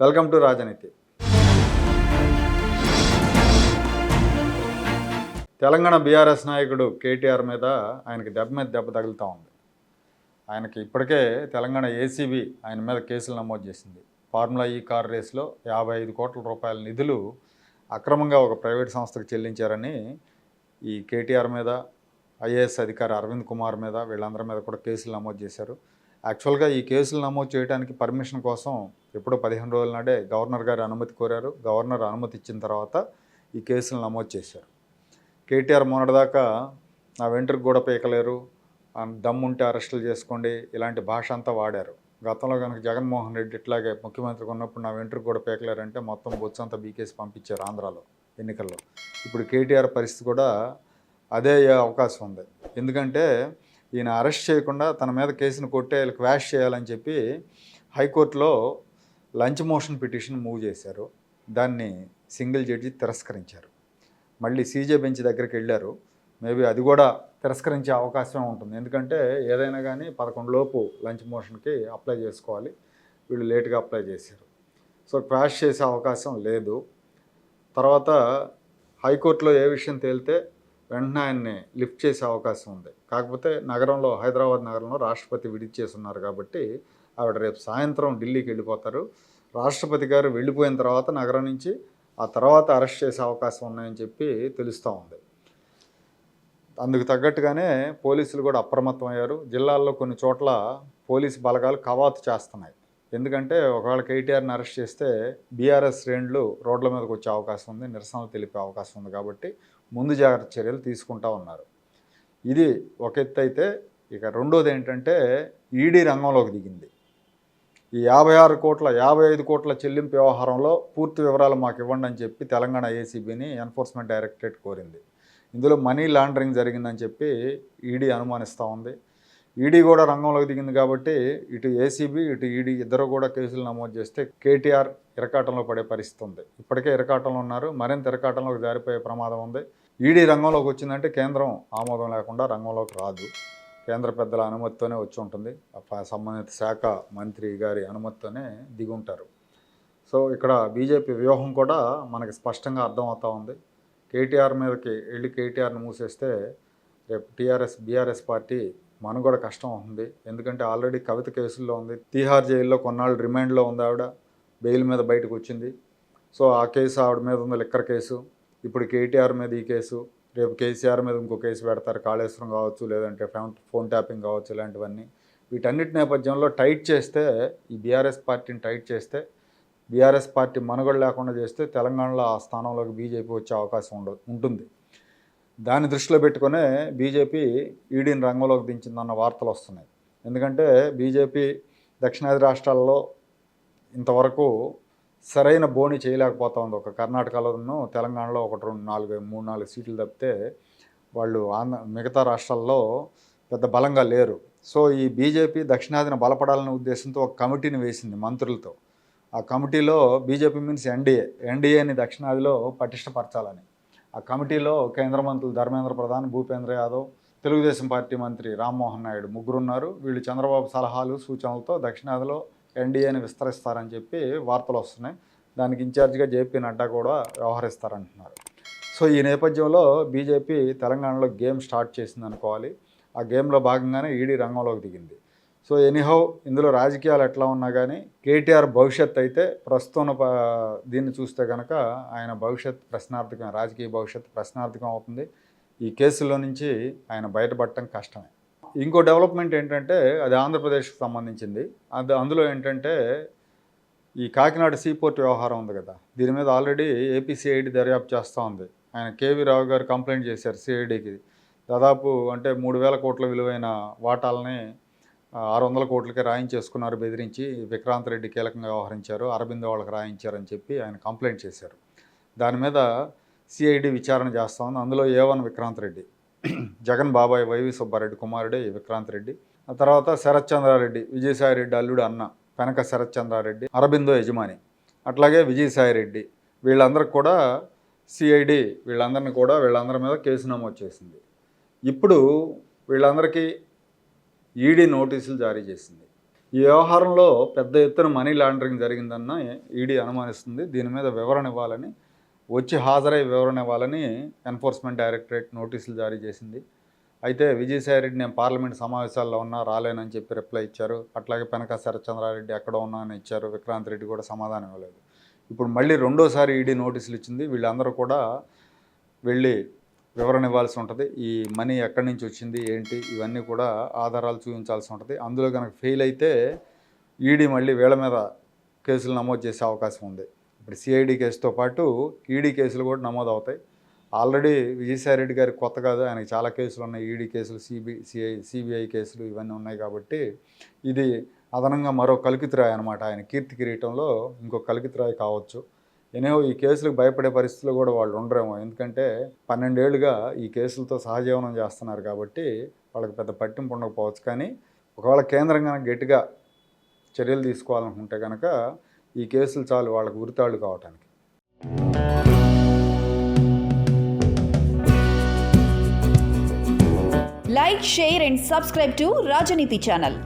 Welcome to రాజనీతి. Telangana BRS నాయకుడు కేటీఆర్ మీద ఆయనకి దెబ్బ మీద దెబ్బ తగులుతూ ఉంది. ఆయనకి ఇప్పటికే తెలంగాణ ఏసీబీ ఆయన మీద కేసులు నమోదు చేసింది. ఫార్ములా ఈ కార్ రేస్లో యాభై ఐదు కోట్ల రూపాయల నిధులు అక్రమంగా ఒక ప్రైవేట్ సంస్థకు చెల్లించారని ఈ కేటీఆర్ మీద ఐఏఎస్ అధికారి అరవింద్ కుమార్ మీద వీళ్ళందరి మీద కూడా కేసులు నమోదు చేశారు. యాక్చువల్గా ఈ కేసులు నమోదు చేయడానికి పర్మిషన్ కోసం ఎప్పుడో పదిహేను రోజుల నాడే గవర్నర్ గారి అనుమతి కోరారు. గవర్నర్ అనుమతి ఇచ్చిన తర్వాత ఈ కేసులు నమోదు చేశారు. కేటీఆర్ మొన్నటిదాకా నా వెంట్రుకు కూడా పీకలేరు. దమ్ముంటే అరెస్టులు చేసుకోండి. ఇలాంటి భాష అంతా వాడారు. గతంలో కనుక జగన్మోహన్ రెడ్డి ఇట్లాగే ముఖ్యమంత్రికి ఉన్నప్పుడు నా వెంట్రుకు కూడా పీకలేరంటే మొత్తం బొత్స అంతా బీకేసి పంపించారు ఆంధ్రాలో ఎన్నికల్లో. ఇప్పుడు కేటీఆర్ పరిస్థితి కూడా అదే అవకాశం ఉంది. ఎందుకంటే ఈయన అరెస్ట్ చేయకుండా తన మీద కేసును కొట్టే క్వాష్ చేయాలని చెప్పి హైకోర్టులో లంచ్ మోషన్ పిటిషన్ మూవ్ చేశారు. దాన్ని సింగిల్ జడ్జి తిరస్కరించారు. మళ్ళీ సీజే బెంచ్ దగ్గరికి వెళ్ళారు. మేబీ అది కూడా తిరస్కరించే అవకాశం ఉంటుంది. ఎందుకంటే ఏదైనా కానీ పదకొండు లోపు లంచ్ మోషన్కి అప్లై చేసుకోవాలి. వీళ్ళు లేట్గా అప్లై చేశారు. సో క్వాష్ చేసే అవకాశం లేదు. తర్వాత హైకోర్టులో ఏ విషయం తేలితే వెంటనే ఆయన్ని లిఫ్ట్ చేసే అవకాశం ఉంది. కాకపోతే నగరంలో హైదరాబాద్ నగరంలో రాష్ట్రపతి విడిచేస్తున్నారు కాబట్టి ఆవిడ రేపు సాయంత్రం ఢిల్లీకి వెళ్ళిపోతారు. రాష్ట్రపతి గారు వెళ్ళిపోయిన తర్వాత నగరం నుంచి ఆ తర్వాత అరెస్ట్ చేసే అవకాశం ఉన్నాయని చెప్పి తెలుస్తూ ఉంది. అందుకు తగ్గట్టుగానే పోలీసులు కూడా అప్రమత్తం అయ్యారు జిల్లాల్లో కొన్ని చోట్ల పోలీసు బలగాలు కవాతు చేస్తున్నాయి. ఎందుకంటే ఒకవేళ కేటీఆర్ని అరెస్ట్ చేస్తే బీఆర్ఎస్ శ్రేణులు రోడ్ల మీదకి వచ్చే అవకాశం ఉంది నిరసనలు తెలిపే అవకాశం ఉంది కాబట్టి ముందు జాగ్రత్త చర్యలు తీసుకుంటా ఉన్నారు. ఇది ఒక ఎత్తు అయితే ఇక రెండోది ఏంటంటే ఈడీ రంగంలోకి దిగింది. ఈ యాభై ఆరు కోట్ల యాభై ఐదు కోట్ల చెల్లింపు వ్యవహారంలో పూర్తి వివరాలు మాకు ఇవ్వండి అని చెప్పి తెలంగాణ ఏసీబీని ఎన్ఫోర్స్మెంట్ డైరెక్టరేట్ కోరింది. ఇందులో మనీ లాండరింగ్ జరిగిందని చెప్పి ఈడీ అనుమానిస్తూ ఉంది. ఈడీ కూడా రంగంలోకి దిగింది కాబట్టి ఇటు ఏసీబీ ఇటు ఈడీ ఇద్దరు కూడా కేసులు నమోదు చేస్తే కేటీఆర్ ఇరకాటంలో పడే పరిస్థితి ఉంది. ఇప్పటికే ఇరకాటంలో ఉన్నారు. మరింత ఇరకాటంలోకి జారిపోయే ప్రమాదం ఉంది. ఈడీ రంగంలోకి వచ్చిందంటే కేంద్రం ఆమోదం లేకుండా రంగంలోకి రాదు. కేంద్ర పెద్దల అనుమతితోనే వచ్చి ఉంటుంది. ఆ ప- సంబంధిత శాఖ మంత్రి గారి అనుమతితోనే దిగుంటారు. సో ఇక్కడ బీజేపీ వ్యూహం కూడా మనకి స్పష్టంగా అర్థమవుతా ఉంది. కేటీఆర్ మీదకి వెళ్ళి కేటీఆర్ని మూసేస్తే రేపు టీఆర్ఎస్ బీఆర్ఎస్ పార్టీ మనుగడ కష్టం అవుతుంది. ఎందుకంటే ఆల్రెడీ కవిత కేసుల్లో ఉంది. తీహార్ జైల్లో కొన్నాళ్ళు రిమాండ్లో ఉంది ఆవిడ. బెయిల్ మీద బయటకు వచ్చింది. సో ఆ కేసు ఆవిడ మీద ఉంది లిక్కర్ కేసు. ఇప్పుడు కేటీఆర్ మీద ఈ కేసు. రేపు కేసీఆర్ మీద ఇంకో కేసు పెడతారు. కాళేశ్వరం కావచ్చు లేదంటే ఫోన్ ఫోన్ ట్యాపింగ్ కావచ్చు ఇలాంటివన్నీ. వీటన్నిటి నేపథ్యంలో టైట్ చేస్తే ఈ బీఆర్ఎస్ పార్టీని టైట్ చేస్తే బీఆర్ఎస్ పార్టీ మనుగడ లేకుండా చేస్తే తెలంగాణలో ఆ స్థానంలోకి బీజేపీ వచ్చే అవకాశం ఉండదు ఉంటుంది. దాన్ని దృష్టిలో పెట్టుకునే బీజేపీ ఈడీని రంగంలోకి దించిందన్న వార్తలు వస్తున్నాయి. ఎందుకంటే బీజేపీ దక్షిణాది రాష్ట్రాల్లో ఇంతవరకు సరైన బోని చేయలేకపోతా ఉంది. ఒక కర్ణాటకలోను తెలంగాణలో ఒకటి రెండు నాలుగు మూడు నాలుగు సీట్లు తప్పితే వాళ్ళు ఆంధ్ర మిగతా రాష్ట్రాల్లో పెద్ద బలంగా లేరు. సో ఈ బీజేపీ దక్షిణాదిన బలపడాలనే ఉద్దేశంతో ఒక కమిటీని వేసింది మంత్రులతో. ఆ కమిటీలో బీజేపీ మీన్స్ ఎన్డీఏ. ఎన్డీఏని దక్షిణాదిలో పటిష్టపరచాలని ఆ కమిటీలో కేంద్ర మంత్రులు ధర్మేంద్ర ప్రధాన్ భూపేంద్ర యాదవ్ తెలుగుదేశం పార్టీ మంత్రి రామ్మోహన్ నాయుడు ముగ్గురు ఉన్నారు వీళ్ళు చంద్రబాబు సలహాలు సూచనలతో దక్షిణాదిలో ఎన్డీఏని విస్తరిస్తారని చెప్పి వార్తలు వస్తున్నాయి. దానికి ఇన్ఛార్జిగా జేపీ నడ్డా కూడా వ్యవహరిస్తారంటున్నారు. సో ఈ నేపథ్యంలో బీజేపీ తెలంగాణలో గేమ్ స్టార్ట్ చేసింది అనుకోవాలి ఆ గేమ్లో భాగంగానే ఈడీ రంగంలోకి దిగింది. సో ఎనీహౌ ఇందులో రాజకీయాలు ఎట్లా ఉన్నా కానీ కేటీఆర్ భవిష్యత్ అయితే ప్రస్తుతం ప- దీన్ని చూస్తే కనుక ఆయన భవిష్యత్ ప్రశ్నార్థకం రాజకీయ భవిష్యత్ ప్రశ్నార్థకం అవుతుంది. ఈ కేసులో నుంచి ఆయన బయటపడటం కష్టమే. ఇంకో డెవలప్మెంట్ ఏంటంటే అది ఆంధ్రప్రదేశ్కి సంబంధించింది. అది అందులో ఏంటంటే ఈ కాకినాడ సీపోర్ట్ వ్యవహారం ఉంది కదా దీని మీద ఆల్రెడీ ఏపీ సిఐడి దర్యాప్తు చేస్తూ ఉంది. ఆయన కేవీ రావు గారు కంప్లైంట్ చేశారు సిఐడికి. దాదాపు అంటే మూడు వేల కోట్ల విలువైన వాటాలని ఆరు వందల కోట్లకి రాయించేసుకున్నారు బెదిరించి విక్రాంత్ రెడ్డి కీలకంగా వ్యవహరించారు అరబిందో వాళ్ళకి రాయించారని చెప్పి ఆయన కంప్లైంట్ చేశారు. దాని మీద సిఐడి విచారణ చేస్తా ఉంది అందులో ఏ వన్ విక్రాంత్ రెడ్డి జగన్ బాబాయ్ వైవి సుబ్బారెడ్డి కుమారుడే విక్రాంత్ రెడ్డి. ఆ తర్వాత శరత్ చంద్రారెడ్డి విజయసాయి రెడ్డి అల్లుడు అన్న పెనక శరత్ చంద్రారెడ్డి అరబిందో యజమాని. అట్లాగే విజయసాయి రెడ్డి వీళ్ళందరికి కూడా సిఐడి వీళ్ళందరినీ కూడా వీళ్ళందరి మీద కేసు నమోదు చేసింది. ఇప్పుడు వీళ్ళందరికీ ఈడీ నోటీసులు జారీ చేసింది. ఈ వ్యవహారంలో పెద్ద ఎత్తున మనీ లాండరింగ్ జరిగిందన్న ఈడీ అనుమానిస్తుంది. దీని మీద వివరణ ఇవ్వాలని వచ్చి హాజరై వివరణ ఇవ్వాలని ఎన్ఫోర్స్మెంట్ డైరెక్టరేట్ నోటీసులు జారీ చేసింది. అయితే విజయసాయి రెడ్డి నేను పార్లమెంట్ సమావేశాల్లో ఉన్నా రాలేనని చెప్పి రిప్లై ఇచ్చారు. అట్లాగే పెనక శరత్చంద్రారెడ్డి ఎక్కడ ఉన్నా అని ఇచ్చారు. విక్రాంత్ రెడ్డి కూడా సమాధానం ఇవ్వలేదు. ఇప్పుడు మళ్ళీ రెండోసారి ఈడీ నోటీసులు ఇచ్చింది. వీళ్ళందరూ కూడా వెళ్ళి వివరణ ఇవ్వాల్సి ఉంటుంది. ఈ మనీ ఎక్కడి నుంచి వచ్చింది ఏంటి ఇవన్నీ కూడా ఆధారాలు చూపించాల్సి ఉంటుంది. అందులో కనుక ఫెయిల్ అయితే ఈడీ మళ్ళీ వీళ్ళ మీద కేసులు నమోదు చేసే అవకాశం ఉంది. ఇప్పుడు సిఐడి కేసుతో పాటు ఈడీ కేసులు కూడా నమోదు అవుతాయి ఆల్రెడీ విజయసాయి రెడ్డి గారికి కొత్త కాదు ఆయనకి చాలా కేసులు ఉన్నాయి. ఈడీ కేసులు సిబి సిఐ సిబిఐ కేసులు ఇవన్నీ ఉన్నాయి కాబట్టి ఇది అదనంగా మరో కలికితురాయి అనమాట ఆయన కీర్తి కిరీటంలో ఇంకో కలికితురాయి కావచ్చు. ఎనేవో ఈ కేసులకు భయపడే పరిస్థితులు కూడా వాళ్ళు ఉండరేమో. ఎందుకంటే పన్నెండేళ్ళుగా ఈ కేసులతో సహజీవనం చేస్తున్నారు కాబట్టి వాళ్ళకి పెద్ద పట్టింపు ఉండకపోవచ్చు. కానీ ఒకవేళ కేంద్రం కనుక గట్టిగా చర్యలు తీసుకోవాలనుకుంటే కనుక ఈ కేసులు చాలు వాళ్ళకు ఉరితాళ్ళు కావటానికి. Like share and subscribe to Rajaneeti channel